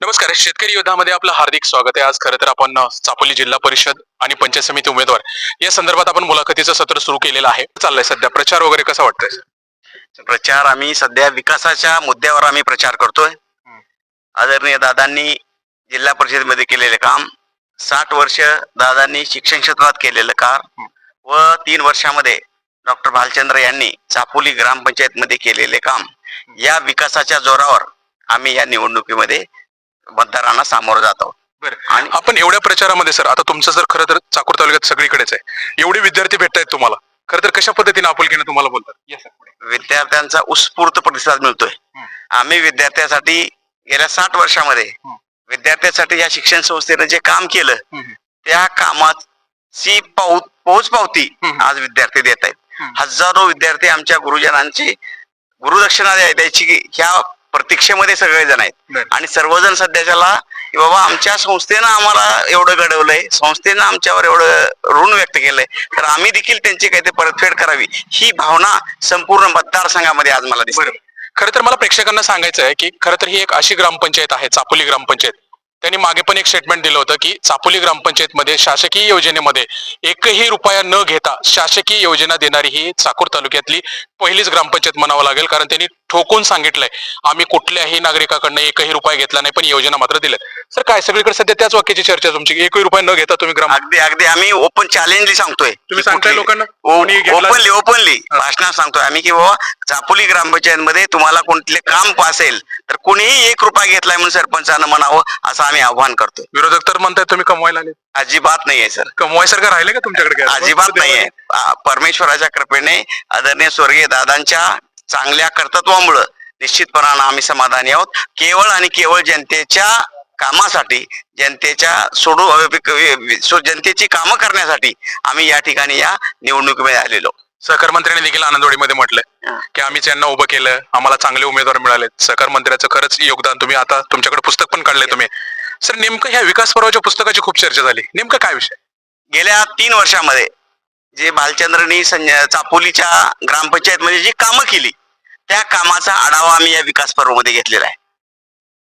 नमस्कार शेतकरी योद्धामध्ये आपलं हार्दिक स्वागत आहे. आज खरं तर आपण चापोली जिल्हा परिषद आणि पंचायत समिती उमेदवार या संदर्भात आपण मुलाखतीचं सत्र सुरू केलेलं आहे. चाललंय सध्या. प्रचार वगैरे कसा वाटतंय? प्रचार आम्ही सध्या विकासाच्या मुद्द्यावर आम्ही प्रचार करतोय. आदरणीय दादांनी जिल्हा परिषदेमध्ये केलेले काम साठ वर्ष दादांनी शिक्षण क्षेत्रात केलेलं काम व तीन वर्षामध्ये डॉक्टर भालचंद्र यांनी चापोली ग्रामपंचायत मध्ये केलेले काम या विकासाच्या जोरावर आम्ही या निवडणुकीमध्ये मतदारांना सामोरं जात आहोत बरं आणि आपण एवढ्या प्रचारामध्ये सर आता तुमचं जर खरं तर चाकूर तालुक्यात सगळीकडेच आहे एवढे विद्यार्थी भेटतायत तुम्हाला खरं तर कशा पद्धतीने आपुलकीने तुम्हाला बोलतात. विद्यार्थ्यांचा उत्स्फूर्त प्रतिसाद मिळतोय. आम्ही विद्यार्थ्यासाठी गेल्या साठ वर्षामध्ये. विद्यार्थ्यासाठी या शिक्षण संस्थेनं जे काम केलं. त्या कामाची पाऊ पोच पावती हं. आज विद्यार्थी देत आहेत. हजारो विद्यार्थी आमच्या गुरुजनांची गुरुदक्षिणा द्याय- द्यायची ह्या प्रतीक्षेमध्ये सगळेजण आहेत. आणि सर्वजण सध्याच्याला बाबा आमच्या संस्थेनं आम्हाला एवढं घडवलंय संस्थेनं आमच्यावर एवढं ऋण व्यक्त केलंय तर आम्ही देखील त्यांची काहीतरी परतफेड करावी ही भावना संपूर्ण मतदारसंघामध्ये आज मला दिसते. खरं तर मला प्रेक्षकांना सांगायचं आहे की खरं तर ही एक अशी ग्रामपंचायत आहे चापोली ग्रामपंचायत त्यांनी मागे पण एक स्टेटमेंट दिलं होतं की चापोली ग्रामपंचायतमध्ये शासकीय योजनेमध्ये एकही रुपया न घेता शासकीय योजना देणारी ही चाकूर तालुक्यातली पहिलीच ग्रामपंचायत म्हणावं लागेल. कारण त्यांनी ठोकून सांगितलंय आम्ही कुठल्याही नागरिकाकडनं एकही रुपया घेतला नाही पण योजना मात्र दिल्यात. सर काय सगळीकडे सध्या त्याच वाक्याची चर्चा तुमची एकही रुपया न घेता तुम्ही ग्राम अगदी अगदी. आम्ही ओपन चॅलेंजली सांगतोय. तुम्ही सांगताय लोकांना? ओपनली ओपनली भाषणात सांगतोय आम्ही की बाबा चापोली ग्रामपंचायत मध्ये तुम्हाला कोणते काम असेल तर कोणीही एक रुपया घेतलाय म्हणून सरपंचानं म्हणावं असं आम्ही आव्हान करतोय. विरोधक तर म्हणताय तुम्ही कमवायला आले अजिबात नाहीये सर. कमवायसारखं राहिले का तुमच्याकडे काय? अजिबात नाहीये. आ- परमेश्वराच्या कृपेने आदरणीय स्वर्गीय दादांच्या चांगल्या कर्तृत्वामुळं निश्चितपणानं आम्ही समाधानी आहोत. केवळ आणि केवळ जनतेच्या कामासाठी जनतेच्या सोडू सो- जनतेची कामं करण्यासाठी आम्ही या ठिकाणी या निवडणुकीमध्ये आलेलो. सहकार मंत्र्यांनी देखील आनंदवाडीमध्ये म्हटलंय की आम्हीच यांना उभं केलं आम्हाला चांगले उमेदवार मिळाले. सहकार मंत्र्याचं खरंच योगदान तुम्ही आता तुमच्याकडे पुस्तक पण काढलंय तुम्ही. सर नेमकं ह्या विकास पर्वाच्या पुस्तकाची खूप चर्चा झाली. नेमकं काय विषय? गेल्या तीन वर्षामध्ये जे भालचंद्रनी संजय चापोलीच्या ग्रामपंचायतमध्ये जी कामं केली त्या कामाचा आढावा आम्ही या विकास पर्वामध्ये घेतलेला आहे.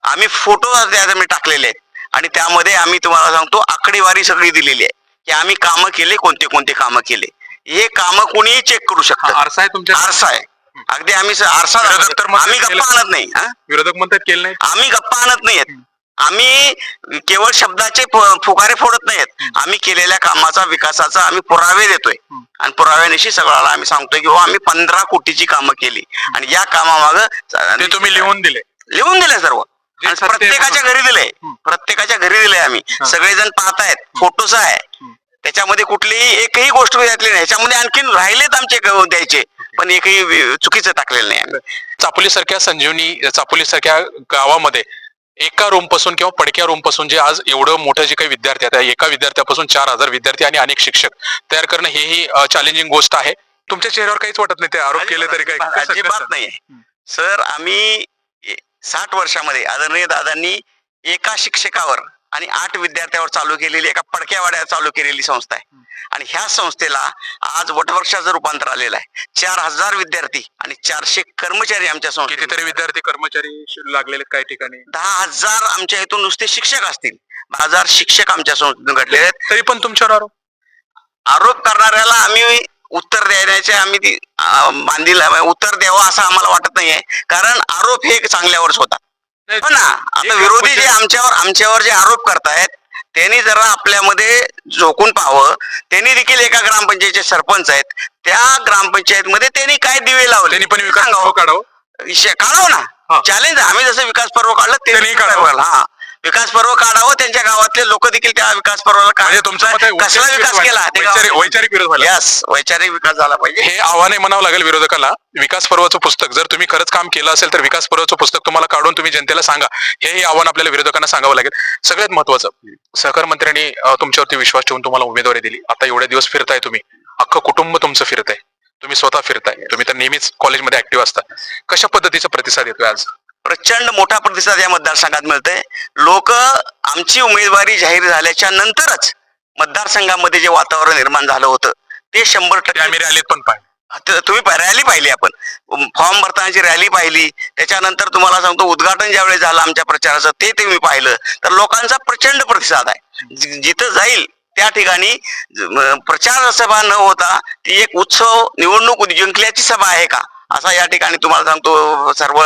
आम्ही फोटो त्यामध्ये टाकलेले आहेत. आणि त्यामध्ये आम्ही तुम्हाला सांगतो आकडेवारी सगळी दिलेली आहे. की आम्ही कामं केले कोणते कोणते कामं केले. हे कामं कोणीही चेक करू शकतं आरसा आहे तुमच्या आरसा आहे. अगदी आम्ही आरसा आम्ही गप्पा. आणत नाही हा? विरोधक म्हणतात केलं नाही. आम्ही गप्पा आणत नाहीत आम्ही केवळ शब्दाचे फुगारे फोडत नाहीत आम्ही केलेल्या कामाचा विकासाचा आम्ही पुरावे देतोय. आणि पुराव्यानिशी सगळ्याला आम्ही सांगतोय की बाबा आम्ही पंधरा कोटीची कामं केली. आणि या कामामाग ते तुम्ही लिहून दिले. लिहून दिले सर्व. प्रत्येकाच्या घरी दिले. प्रत्येकाच्या घरी दिले आम्ही. सगळेजण पाहतायत. फोटोच आहे. त्याच्यामध्ये कुठलीही एकही गोष्ट यातली नाही. ह्याच्यामध्ये आणखीन राहिलेत आमचे द्यायचे पण एकही चुकीचं टाकलेलं नाही चापोली सारख्या संजीवनी चापोली सारख्या गावामध्ये एका रूमपासून किंवा पडक्या रूमपासून जे आज एवढं मोठं जे काही विद्यार्थी आहेत एका विद्यार्थ्यापासून चार हजार विद्यार्थी आणि अनेक शिक्षक तयार करणं हेही चॅलेंजिंग गोष्ट आहे. तुमच्या चेहऱ्यावर काहीच वाटत नाही ते आरोप केले तरी कसं- अजिबात? नाहीये सर आम्ही साठ वर्षामध्ये आदरणीय दादांनी एका शिक्षकावर आणि आठ विद्यार्थ्यावर चालू केलेली एका पडक्यावाड्या चालू केलेली संस्था आहे. आणि ह्या संस्थेला आज वटवृक्षाचं रूपांतर आलेलं आहे. चार हजार विद्यार्थी आणि चारशे कर्मचारी आमच्या संस्थेत कितीतरी विद्यार्थी कर्मचारी लागलेले काही ठिकाणी. दहा हजार आमच्या इथून नुसते शिक्षक असतील. दहा हजार शिक्षक आमच्या संस्थेतून घडलेले आहेत. तरी पण तुमच्यावर आरोप? आरोप करणाऱ्याला आम्ही उत्तर द्यायचे आम्ही ती बांधील उत्तर द्यावं असं आम्हाला वाटत नाहीये. कारण आरोप हे चांगल्यावरच होता. हो ना. आता विरोधी जे आमच्यावर आमच्यावर जे आरोप करतायत त्यांनी जरा आपल्यामध्ये झोकून पाहावं. त्यांनी देखील एका ग्रामपंचायतचे सरपंच आहेत. त्या ग्रामपंचायत मध्ये त्यांनी काय दिवे लावले? त्यांनी पण विकास. पर्व काढावं. विषय काढावं हा. ना चॅलेंज आम्ही जसं विकास पर्व काढलं त्यांनी काढावं. हा. विकास पर्व काढावं त्यांच्या गावातले लोक देखील त्या विकास पर्वाला म्हणजे तुमचं मत आहे कसला वैचारिक विकास विरोध केला. वैचारिक- वैचारिक विरोध झाला यस वैचारिक विकास झाला पाहिजे. हे आव्हाने म्हणावं लागेल विरोधकाला विकास पर्वाचं पुस्तक जर तुम्ही खरंच काम केलं असेल तर विकास पर्वाचं पुस्तक तुम्हाला काढून तुम्ही जनतेला सांगा. हेही आव्हान आपल्याला विरोधकांना सांगावं लागेल. सगळ्यात महत्वाचं सहकार मंत्र्यांनी अं, तुमच्यावरती विश्वास ठेवून तुम्हाला उमेदवारी दिली. आता एवढ्या दिवस फिरताय तुम्ही. अख्खं कुटुंब तुमचं फिरताय. तुम्ही स्वतः फिरताय. तुम्ही तर नेहमीच कॉलेजमध्ये ऍक्टिव्ह असता. कशा पद्धतीचा प्रतिसाद येतोय आज? प्रचंड मोठा प्रतिसाद या मतदारसंघात मिळतोय. लोक आमची उमेदवारी जाहीर झाल्याच्या नंतरच मतदारसंघामध्ये जे वातावरण निर्माण झालं होतं ते शंभर टक्के रॅलीत पण पाहिजे तुम्ही रॅली पाहिली आपण. फॉर्म भरतानाची रॅली पाहिली. त्याच्यानंतर तुम्हाला सांगतो उद्घाटन ज्यावेळेस झालं आमच्या प्रचाराचं ते तुम्ही पाहिलं. तर लोकांचा प्रचंड प्रतिसाद आहे. जिथं जाईल त्या ठिकाणी प्रचार सभा न होता ती एक उत्सव निवडणूक जिंकल्याची सभा आहे का? असा या ठिकाणी तुम्हाला सांगतो सर्व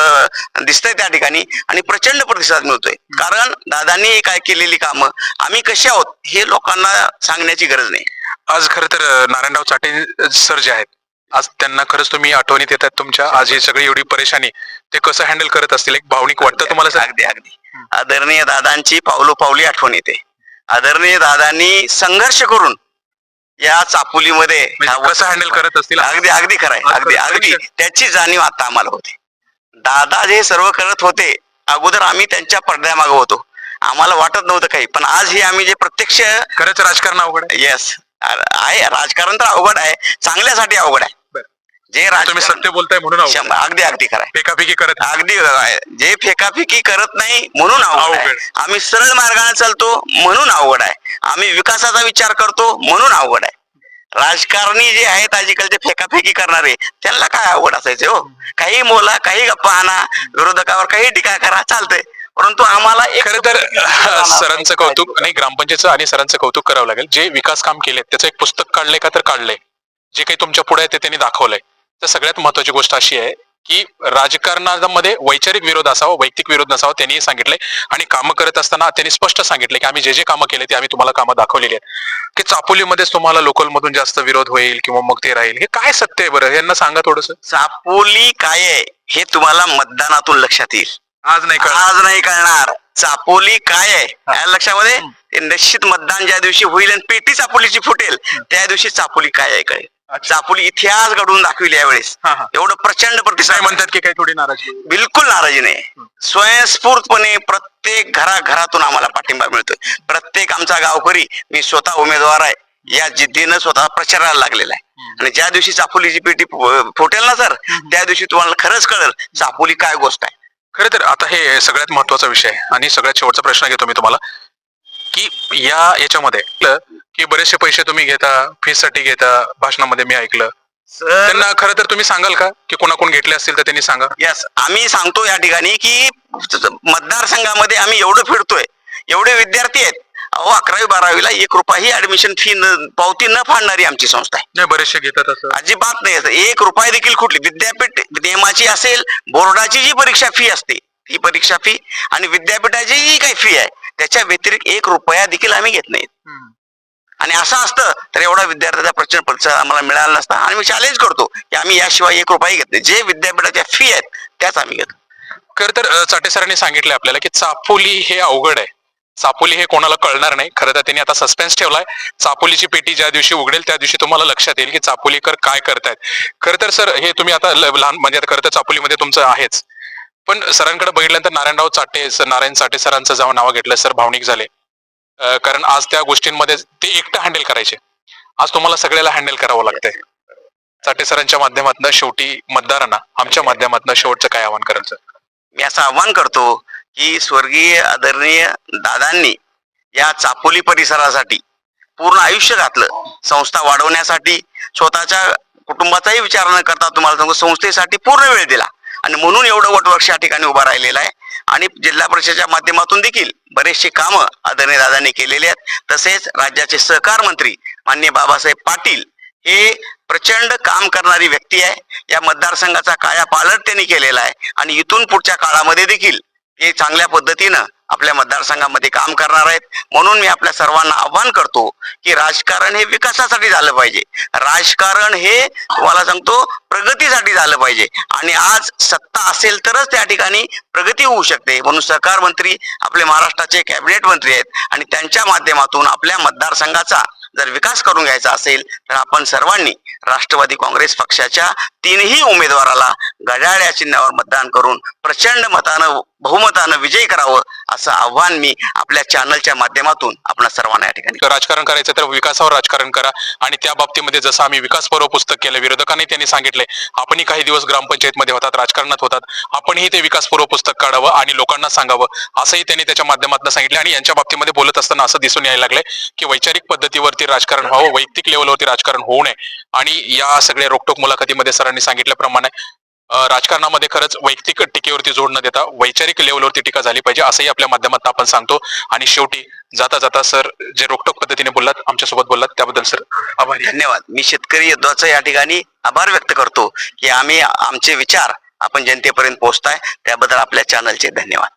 दिसतंय त्या ठिकाणी आणि प्रचंड प्रतिसाद मिळतोय. कारण दादांनी काय केलेली कामं आम्ही कशी आहोत हे लोकांना सांगण्याची गरज नाही. आज खरं तर नारायणराव चाटे सर जे आहेत आज त्यांना खरंच तुम्ही आठवणीत येतात तुमच्या. आज ही सगळी एवढी परेशानी ते कसं हँडल करत असतील? एक भावनिक वाटतं तुम्हाला अगदी अगदी. आदरणीय दादांची पावलो पावली आठवण येते. आदरणीय दादांनी संघर्ष करून या चापुलीमध्ये म्हणजे कसं हँडल करत असतील? अगदी अगदी खरंय अगदी अगदी. त्याची जाणीव आता आम्हाला होती. दादा जे सर्व करत होते अगोदर आम्ही त्यांच्या पडद्यामागे होतो. आम्हाला वाटत नव्हतं काही पण आज हे आम्ही जे प्रत्यक्ष खरंच राजकारण अवघड आहे. येस आहे. राजकारण तर अवघड आहे. चांगल्यासाठी अवघड आहे. जे तुम्ही राजकारण सत्य बोलताय म्हणून शंभर- अगदी अगदी खरं आहे. फेकाफेकी करत नाही. अगदी आहे. जे फेकाफेकी करत नाही म्हणून अवघड आहे. अवघड. आम्ही सरळ मार्गाने चालतो म्हणून अवघड आहे. आम्ही विकासाचा विचार करतो म्हणून अवघड आहे. राजकारणी जे आहेत आजकालचे फेकाफेकी करणारे त्यांना काय अवघड असायचे हो? काही बोला काही गप्पा आणा विरोधकावर काही टीका करा चालतंय. परंतु आम्हाला एक खरं तर सरांचं कौतुक आणि ग्रामपंचायतचं आणि सरांचं कौतुक करावं लागेल. जे विकास काम केले त्याचं एक पुस्तक काढलंय का तर काढलंय. जे काही तुमच्यापुढे आहे ते त्यांनी दाखवलंय. तर सगळ्यात महत्वाची गोष्ट अशी आहे की राजकारणामध्ये वैचारिक विरोध असावा वैयक्तिक विरोध नसावा त्यांनी सांगितलंय. आणि कामं करत असताना त्यांनी स्पष्ट सांगितले की आम्ही जे जे कामं केले ते आम्ही तुम्हाला कामं दाखवलेली आहेत. की चापोलीमध्येच तुम्हाला लोकल मधून जास्त विरोध होईल किंवा मग ते राहील हे काय सत्य आहे बरं? यांना सांगा थोडस. चापोली काय आहे हे तुम्हाला मतदानातून लक्षात येईल. आज नाही आज नाही कळणार. चापोली काय आहे? या लक्षामध्ये निश्चित मतदान ज्या दिवशी होईल आणि पेटी चापोलीची फुटेल त्या दिवशी चापोली काय आहे कळेल. चापोली इतिहास घडवून दाखविल यावेळेस. एवढं प्रचंड प्रतिसाद म्हणतात की काही थोडी नाराजी बिलकुल नाराजी नाही. स्वयंस्फूर्तपणे प्रत्येक घराघरातून आम्हाला पाठिंबा मिळतोय. प्रत्येक आमचा गावकरी मी स्वतः उमेदवार आहे. या जिद्दीनं स्वतः प्रचाराला लागलेला आहे. आणि ज्या दिवशी चापोलीची पेटी फुटेल ना सर त्या दिवशी तुम्हाला खरंच कळेल चापोली काय गोष्ट आहे. खरं तर आता हे सगळ्यात महत्त्वाचा विषय आहे. आणि सगळ्यात शेवटचा प्रश्न घेतो मी तुम्हाला. की या याच्यामध्ये की बरेचसे पैसे तुम्ही घेता फीससाठी घेता भाषणामध्ये मी ऐकलं. त्यांना खरं तर तुम्ही सांगाल का? की कोणाकोण घेतले असतील तर त्यांनी सांगा. यस आम्ही सांगतो या ठिकाणी की मतदारसंघामध्ये आम्ही एवढं फिरतोय एवढे विद्यार्थी आहेत. अहो अकरावी बारावीला एक रुपयाही ऍडमिशन फी पावती न फाडणारी आमची संस्था आहे. बरेचसे घेतात असं. अजिबात नाही असं. एक रुपया देखील कुठली विद्यापीठ नियमाची असेल बोर्डाची जी परीक्षा फी असते ती परीक्षा फी आणि विद्यापीठाची जी काही फी आहे त्याच्या व्यतिरिक्त एक रुपया देखील आम्ही घेत नाहीत. आणि असं असतं तर एवढा विद्यार्थ्याचा प्रचंड प्रतिसाद आम्हाला मिळाला नसता. आणि मी चॅलेंज करतो की आम्ही याशिवाय एक रुपयाही घेत नाही. जे विद्यापीठाच्या फी आहेत त्याच आम्ही घेतो. खरं तर चाटे सरांनी सांगितलं आपल्याला की चापोली हे अवघड आहे. चापोली हे कोणाला कळणार नाही. खरं तर त्यांनी आता सस्पेन्स ठेवलाय. चापोलीची पेटी ज्या दिवशी उघडेल त्या दिवशी तुम्हाला लक्षात येईल की चापोलीकर काय करतायत. खरं तर सर हे तुम्ही आता लहान म्हणजे खरं तर चापोलीमध्ये तुमचं आहेच. पण सरांकडे बघितल्यानंतर नारायणराव चाटे सर नारायण चाटे सरांचं जेव्हा नाव घेतलं सर भावनिक झाले. कारण आज त्या गोष्टींमध्ये ते एकटं हँडल करायचे. आज तुम्हाला सगळ्याला हँडल करावं लागतंय. चाटे सरांच्या माध्यमातून शेवटी मतदारांना आमच्या माध्यमातून शेवटचं काय आव्हान करायचं? मी असं आव्हान करतो की स्वर्गीय आदरणीय दादांनी या चापोली परिसरासाठी पूर्ण आयुष्य घातलं. संस्था वाढवण्यासाठी स्वतःच्या कुटुंबाचाही विचार न करता तुम्हाला संस्थेसाठी पूर्ण वेळ दिला. आणि म्हणून एवढं वटवृक्ष या ठिकाणी उभा राहिलेला आहे. आणि जिल्हा परिषदेच्या माध्यमातून देखील बरेचसे कामं आदरणीय दादांनी केलेले आहेत. तसेच राज्याचे सहकार मंत्री मान्य बाबासाहेब पाटील हे प्रचंड काम करणारी व्यक्ती आहे. या मतदारसंघाचा काया पालट त्यांनी केलेला आहे. आणि इथून पुढच्या काळामध्ये देखील हे चांगल्या पद्धतीनं आपल्या मतदारसंघामध्ये काम करणार आहेत. म्हणून मी आपल्या सर्वांना आव्हान करतो की राजकारण हे विकासासाठी झालं पाहिजे. राजकारण हे तुम्हाला सांगतो प्रगतीसाठी झालं पाहिजे. आणि आज सत्ता असेल तरच त्या ठिकाणी प्रगती होऊ शकते. म्हणून सहकार मंत्री आपले महाराष्ट्राचे कॅबिनेट मंत्री आहेत आणि त्यांच्या माध्यमातून आपल्या मतदारसंघाचा जर विकास करून घ्यायचा असेल तर आपण सर्वांनी राष्ट्रवादी काँग्रेस पक्षाच्या तीनही उमेदवाराला घड्याळ या चिन्हावर मतदान करून प्रचंड मतानं बहुमतानं विजयी करावं असं आव्हान मी आपल्या चॅनलच्या माध्यमातून आपण सर्वांना या ठिकाणी राजकारण करायचं तर विकासावर राजकारण करा. आणि त्या बाबतीमध्ये जसं आम्ही विकास पर्व पुस्तक केलं विरोधकांनी त्यांनी सांगितले आपणही काही दिवस ग्रामपंचायतमध्ये होतात राजकारणात होतात. आपणही ते विकास पूर्व पुस्तक काढावं आणि लोकांना सांगावं असंही त्यांनी त्याच्या माध्यमातून सांगितलं. आणि यांच्या बाबतीमध्ये बोलत असताना असं दिसून यायला लागलंय की वैचारिक पद्धतीवरती राजकारण व्हावं वैयक्तिक लेवलवरती राजकारण होऊ नये. आणि या सगळ्या रोकटोक मुलाखतीमध्ये सरांनी सांगितल्याप्रमाणे राजकारणामध्ये खरंच वैयक्तिक टीकेवरती जोड न देता वैचारिक लेवलवरती टीका झाली पाहिजे असंही आपल्या माध्यमातून आपण सांगतो. आणि शेवटी जाता जाता सर जे रोकटोक पद्धतीने बोललात आमच्यासोबत बोललात त्याबद्दल सर आभार धन्यवाद. मी शेतकरी युद्धाचा या ठिकाणी आभार व्यक्त करतो की आम्ही आमचे विचार आपण जनतेपर्यंत पोहोचताय. त्याबद्दल आपल्या चॅनलचे धन्यवाद.